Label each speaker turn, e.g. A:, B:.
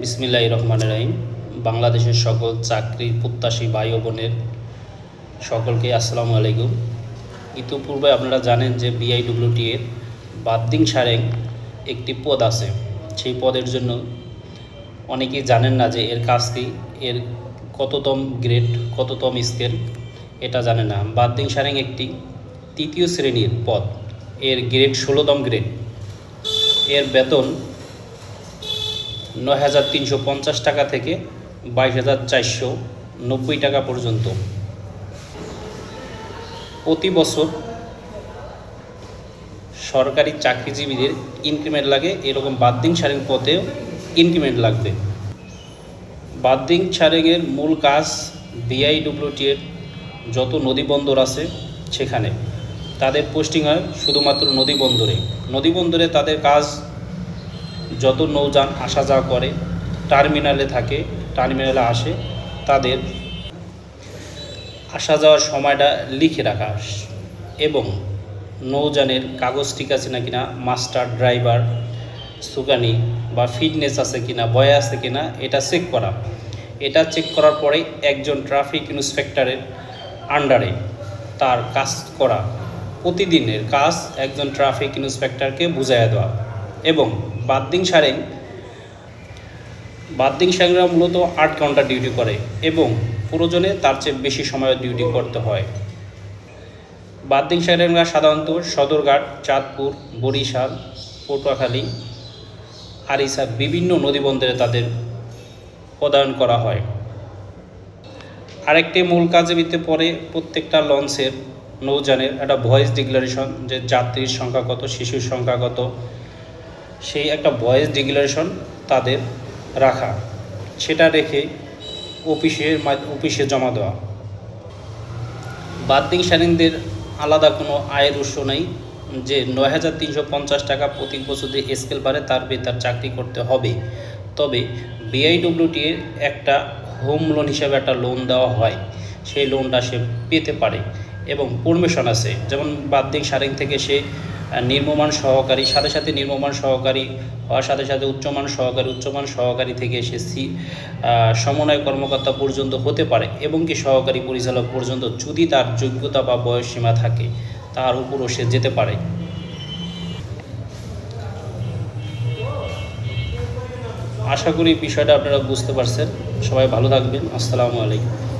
A: বিসমিল্লাহ রহমান রাহিম। বাংলাদেশের সকল চাকরি প্রত্যাশী ভাই বোনের সকলকে আসসালামু আলাইকুম। ইতিপূর্বে আপনারা জানেন যে বিআইডব্লিউটি এর বাদ্দিং সারেং একটি পদ আছে। সেই পদের জন্য অনেকেই জানেন না যে এর কাজ কি, এর কততম গ্রেড, কততম স্কেল, এটা জানে না। বাদ্দিং সারেং একটি তৃতীয় শ্রেণির পদ। এর গ্রেড ষোলোতম গ্রেড। এর বেতন নয় হাজার তিনশো পঞ্চাশ টাকা থেকে বাইশ হাজার চারশো নব্বই টাকা পর্যন্ত। প্রতি বছর সরকারি চাকরিজীবীদের ইনক্রিমেন্ট লাগে, এরকম বাদ্দিং সারেং পথেও ইনক্রিমেন্ট লাগবে। বাদ্দিং সারেংয়ের মূল কাজ বিআইডব্লিউটি এর যত নদী বন্দর আছে সেখানে। তাদের পোস্টিং হয় শুধুমাত্র নদী বন্দরে। নদী বন্দরে তাদের কাজ যত নৌযান আসা যাওয়া করে, টার্মিনালে থাকে, টার্মিনালে আসে, তাদের আসা যাওয়ার সময়টা লিখে রাখা এবং নৌযানের কাগজ ঠিক আছে না কিনা, মাস্টার, ড্রাইভার সুকানি বা ফিটনেস আছে কিনা, বয় আছে কিনা, এটা চেক করা। এটা চেক করার পরে একজন ট্রাফিক ইন্সপেক্টরের আন্ডারে তার কাজ করা। প্রতিদিনের কাজ একজন ট্রাফিক ইন্সপেক্টরকে বুঝাইয়া দেওয়া এবং বাদ্দিং সারেং। বাদ্দিং সারেংরা মূলত আট ঘণ্টা ডিউটি করে এবং প্রয়োজনে তার চেয়ে বেশি সময় ডিউটি করতে হয়। বাদ্দিং সারেংরা সাধারণত সদরঘাট, চাঁদপুর, বরিশাল, পটুয়াখালী, আরিসা বিভিন্ন নদীবন্দরে তাদের প্রদান করা হয়। আরেকটি মূল কাজের ভিত্তিতে পরে প্রত্যেকটা লঞ্চের নৌযানের একটা ভয়েস ডিক্লারেশন যে যাত্রীর সংখ্যা কত, শিশুর সংখ্যা কত সেই একটা ভয়েস ডিক্লারেশন তাদের রাখা। সেটা রেখে অফিসের অফিসে জমা দেওয়া। বাদ্দিং স্বাধীনদের আলাদা কোনো আয়ের উৎস নেই, যে নয় হাজার তিনশো পঞ্চাশ টাকা প্রতি বছর যে স্কেল বাড়ে, তার বেয়ে তার চাকরি করতে হবে। তবে বিআইডব্লিউটি এর একটা হোম লোন হিসাবে একটা লোন দেওয়া হয়। সেই লোনটা সে পেতে পারে এবং পারমিশন আছে। যেমন বাদ্যিক সারেং থেকে সে নির্মমান সহকারী, সাথে সাথে নির্মমান সহকারী হওয়ার সাথে সাথে উচ্চমান সহকারী উচ্চমান সহকারী থেকে সে সি সমন্বয় কর্মকর্তা পর্যন্ত হতে পারে এবং কি সহকারী পরিচালক পর্যন্ত যদি তার যোগ্যতা বা বয়স সীমা থাকে, তার উপরও সে যেতে পারে। আশা করি বিষয়টা আপনারা বুঝতে পারছেন। সবাই ভালো থাকবেন। আসসালামু আলাইকুম।